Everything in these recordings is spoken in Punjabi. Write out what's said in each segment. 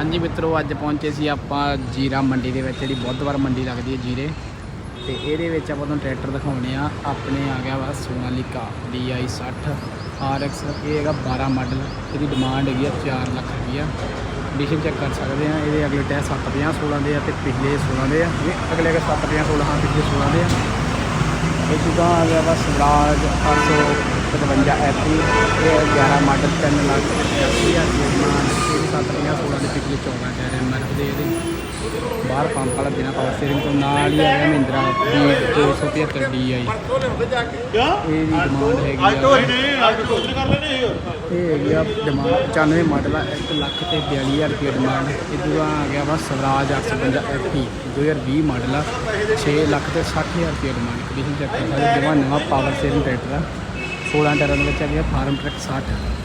ਹਾਂਜੀ ਮਿੱਤਰੋ, ਅੱਜ ਪਹੁੰਚੇ ਸੀ ਆਪਾਂ ਜੀਰਾ ਮੰਡੀ ਦੇ ਵਿੱਚ, ਜਿਹੜੀ ਬੁੱਧਵਾਰ ਮੰਡੀ ਲੱਗਦੀ ਹੈ ਜੀਰੇ। ਤੇ ਇਹਦੇ ਵਿੱਚ ਆਪਾਂ ਤੁਹਾਨੂੰ ਟਰੈਕਟਰ ਦਿਖਾਉਣੇ ਆ। ਆਪਣੇ ਆ ਗਿਆ ਵਾ ਸੋਨਾਲੀਕਾ DI 60 RX ਇਹ ਹੈਗਾ 12 ਮਾਡਲ। ਇਹਦੀ ਡਿਮਾਂਡ ਹੈਗੀ ਆ 4 ਲੱਖ ਰੁਪਈਆ। ਕੰਡੀਸ਼ਨ ਚੈੱਕ ਕਰ ਸਕਦੇ ਆ। ਇਹਦੇ ਅਗਲੇ ਟਾਇਰ 750 16 ਦੇ ਆ ਤੇ ਪਿਛਲੇ 16 ਦੇ ਆ। ਇਹ ਅਗਲੇ ਅਗਰ 750 16 ਹਾਂ, ਪਿਛਲੇ 16 ਦੇ ਆ। ਇਹ ਜਿੱਦਾਂ ਆ ਗਿਆ ਵਾ ਸਵਰਾਜ 855 ਐਪੀ ਇਹ 11 ਮਾਡਲ 3 ਲੱਖ 80 ਦੀ ਡਿਮਾਂਡ ਇਹ 750 16 ਦੇ ਪਿਛਲੇ 14 ਟਾਇਰ ਐਮਆਰਐਫ ਦੇ ਇਹਦੇ ਬਾਹਰ ਪੰਪ ਵਾਲਾ ਬਿਨਾ ਪਾਵਰ ਸਟੀਅਰਿੰਗ ਤੋਂ ਨਾਲ ਹੀ ਆ ਗਿਆ ਮਹਿੰਦਰਾ ਬੀਟ 275 DI ਇਹ ਦੀ ਡਿਮਾਂਡ ਹੈਗੀ ਇਹ ਹੈਗੀ ਆ ਡਿਮਾਂਡ 95 ਮਾਡਲ ਆ 1 ਲੱਖ ਤੇ 42000 ਰੁਪਏ ਡਿਮਾਂਡ ਇਦੋਂ ਆ ਗਿਆ ਵਾ ਸਵਰਾਜ 855 FE 2020 ਮਾਡਲ ਆ 6 ਲੱਖ ਤੇ 60000 ਰੁਪਏ ਡਿਮਾਂਡ ਕੰਡੀਸ਼ਨ ਚੈੱਕ ਕਰ ਸਕਦੇ ਜਮਾ ਨਵਾਂ ਪਾਵਰ ਸਟੀਅਰਿੰਗ ਟਰੈਕਟਰ ਆ 16 ਟਾਇਰਾਂ ਦੇ ਵਿੱਚ ਆ ਗਿਆ ਫਾਰਮ ਟਰੈਕ 60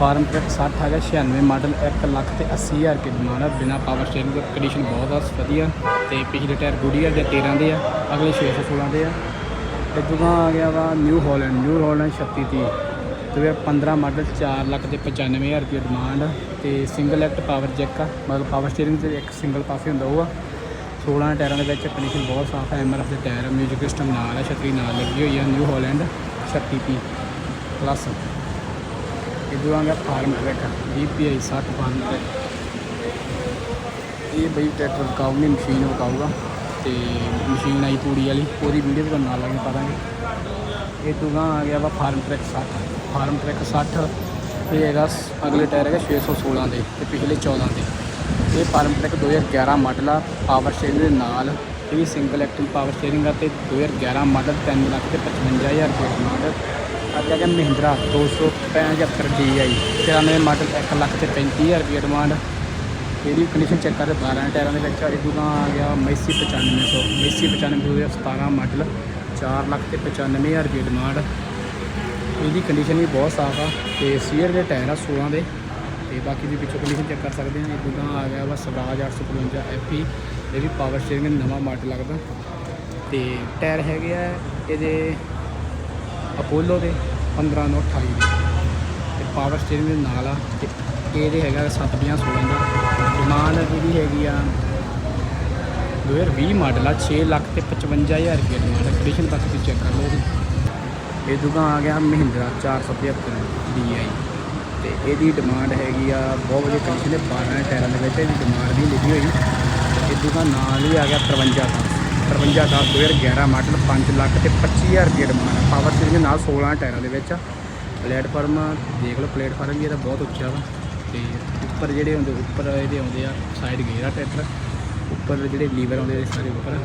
ਫਾਰਮ ਟਰੈਕ 60 ਹੈਗਾ 96 ਮਾਡਲ 1 ਲੱਖ ਤੇ 80000 ਰੁਪਏ ਡਿਮਾਂਡ ਆ। ਬਿਨਾ ਪਾਵਰ ਸਟੀਅਰਿੰਗ ਦੀ ਕੰਡੀਸ਼ਨ ਬਹੁਤ ਆ, ਵਧੀਆ। ਤੇ ਪਿਛਲੇ ਟਾਇਰ ਗੁਡੀਅਰ ਦੇ 13 ਦੇ ਆ, ਅਗਲੇ 616 ਦੇ ਆ। ਤੇ ਦੂਗਾ ਆ ਗਿਆ ਵਾ ਨਿਊ ਹਾਲੈਂਡ ਨਿਊ ਹਾਲੈਂਡ 3630 ਤੇ 15 ਮਾਡਲ 4 ਲੱਖ ਤੇ 95000 ਰੁਪਏ ਡਿਮਾਂਡ ਤੇ ਸਿੰਗਲ ਐਕਟ ਪਾਵਰ ਜੈਕ ਆ ਮਤਲਬ ਪਾਵਰ ਸਟੀਅਰਿੰਗ ਤੇ ਇੱਕ ਸਿੰਗਲ ਪਾਸੇ ਹੁੰਦਾ ਉਹ ਆ। 16 ਟਾਇਰਾਂ ਦੇ ਵਿੱਚ ਕੰਡੀਸ਼ਨ ਬਹੁਤ ਸਾਫ਼ ਹੈ ਐਮਆਰਐਫ ਦੇ ਟਾਇਰ ਮਿਊਜ਼ਿਕ ਸਿਸਟਮ ਨਾਲ ਹੈ ਛਤਰੀ ਨਾਲ ਲੱਗੀ ਹੋਈ ਹੈ ਨਿਊ ਹਾਲੈਂਡ 36P ਪਲੱਸ ਇਦੋਂ ਆ ਗਿਆ Farmtrac DPI 60 Farmtrac ਇਹ ਬਈ ਟਰੈਕਟਰ ਕਾਉਣੀ ਮਸ਼ੀਨ ਉਹ ਕਾਊਗਾ ਤੇ ਮਸ਼ੀਨ ਆਈ ਤੂੜੀ ਵਾਲੀ, ਉਹਦੀ ਵੀਡੀਓ ਵੀ ਤੁਹਾਨੂੰ ਨਾਲ ਲੱਗੇ ਇਹ ਤੋਂ ਆ ਗਿਆ ਵਾ ਫਾਰਮ ਟਰੈਕ 60 ਫਾਰਮ ਟਰੈਕ 60 ਇਹ ਹੈਗਾ ਸ- ਅਗਲੇ ਟਾਇਰ ਹੈਗਾ 616 ਦੇ ਤੇ ਪਿਛਲੇ 14 ਦੇ। ਇਹ ਫਾਰਮ ਟਰੈਕ 2011 ਮਾਡਲ ਆ ਪਾਵਰ ਸਟੀਅਰਿੰਗ ਦੇ ਨਾਲ, ਇਹ ਵੀ ਸਿੰਗਲ ਐਕਟਿਵ ਪਾਵਰ ਸਟੀਅਰਿੰਗ ਆ ਤੇ 2011 ਮਾਡਲ 3 ਲੱਖ ਤੇ 55000 ਰੁਪਏ ਡਿਮਾਂਡ ਅੱਜ ਆ ਗਿਆ ਮਹਿੰਦਰਾ 275 DI 93 ਮਾਡਲ 1 ਲੱਖ ਤੇ 35000 ਰੁਪਏ ਡਿਮਾਂਡ ਇਹਦੀ ਕੰਡੀਸ਼ਨ ਚੈੱਕ ਕਰਦੇ 12 ਟਾਇਰਾਂ ਦੇ ਵਿੱਚ ਇਹ ਦੂਗਾ ਆ ਗਿਆ ਮੈਸੀ 9500 ਮੈਸੀ 9500 ਦੇ 17 ਮਾਡਲ 4 ਲੱਖ ਤੇ 95000 ਰੁਪਏ ਡਿਮਾਂਡ ਇਹਦੀ ਕੰਡੀਸ਼ਨ ਵੀ ਬਹੁਤ ਸਾਫ਼ ਆ ਤੇ ਸੀਅਰ ਦੇ ਟਾਇਰ ਆ 16 ਦੇ। ਤੇ ਬਾਕੀ ਦੀ ਪਿੱਛੋਂ ਕੰਡੀਸ਼ਨ ਚੈੱਕ ਕਰ ਸਕਦੇ ਹਾਂ ਇਹ ਦੂਗਾ ਆ ਗਿਆ ਵਾ ਸਵਰਾਜ 855 FE ਇਹ ਵੀ ਪਾਵਰ ਸਟੀਅਰਿੰਗ ਨਵਾਂ ਮਾਡਲ ਲੱਗਦਾ। ਤੇ ਟਾਇਰ ਹੈਗੇ ਆ, ਇਹਦੇ ਅਪੋਲੋ ਦੇ 15 ਨੂੰ 28 ਦੇ। ਤੇ ਪਾਵਰ ਸਟੀਅਰਿੰਗ ਦੇ ਨਾਲ ਆ। ਤੇ ਇਹਦੇ ਹੈਗਾ 750 16 ਦਾ। ਡਿਮਾਂਡ ਜਿਹੜੀ ਹੈਗੀ ਆ 2020 ਮਾਡਲ ਆ 6 ਲੱਖ ਤੇ 55000 ਰੁਪਏ ਡਿਮਾਂਡ ਕੰਡੀਸ਼ਨ ਤੱਕ ਵੀ ਚੈੱਕ ਕਰ ਲਓ ਇਹਦੀ। ਇਹ ਦੁਕਾਨ ਆ ਗਿਆ ਮਹਿੰਦਰਾ 475 DI ਤੇ ਇਹਦੀ ਡਿਮਾਂਡ ਹੈਗੀ ਆ ਬਹੁਤ ਵਧੀਆ ਕੰਡੀਸ਼ਨ ਦੇ 12 ਟਾਇਰਾਂ ਦੇ ਵਿੱਚ ਇਹਦੀ ਡਿਮਾਂਡ ਵੀ ਲਿਖੀ ਹੋਈ। ਇਹ ਦੁਕਾਨ ਨਾਲ ਹੀ ਆ ਗਿਆ 53 ਦਾ। 53 ਦਾ 2011 ਮਾਡਲ 5 ਲੱਖ ਤੇ 25000 ਰੁਪਏ ਡਿਮਾਂਡ ਪਾਵਰ ਸਟੀਅਰਿੰਗ ਨਾਲ 16 ਟਾਇਰਾਂ ਦੇ ਵਿੱਚ। ਪਲੇਟਫਾਰਮ ਦੇਖ ਲਓ ਪਲੇਟਫਾਰਮ ਵੀ ਇਹਦਾ ਬਹੁਤ ਉੱਚਾ ਵਾ। ਤੇ ਉੱਪਰ ਜਿਹੜੇ ਹੁੰਦੇ, ਉੱਪਰ ਇਹਦੇ ਆਉਂਦੇ ਆ ਸਾਈਡ ਗੇਅਰ ਆ ਟਰੈਕਟਰ। ਉੱਪਰ ਜਿਹੜੇ ਲੀਵਰ ਆਉਂਦੇ ਸਾਰੇ ਉੱਪਰ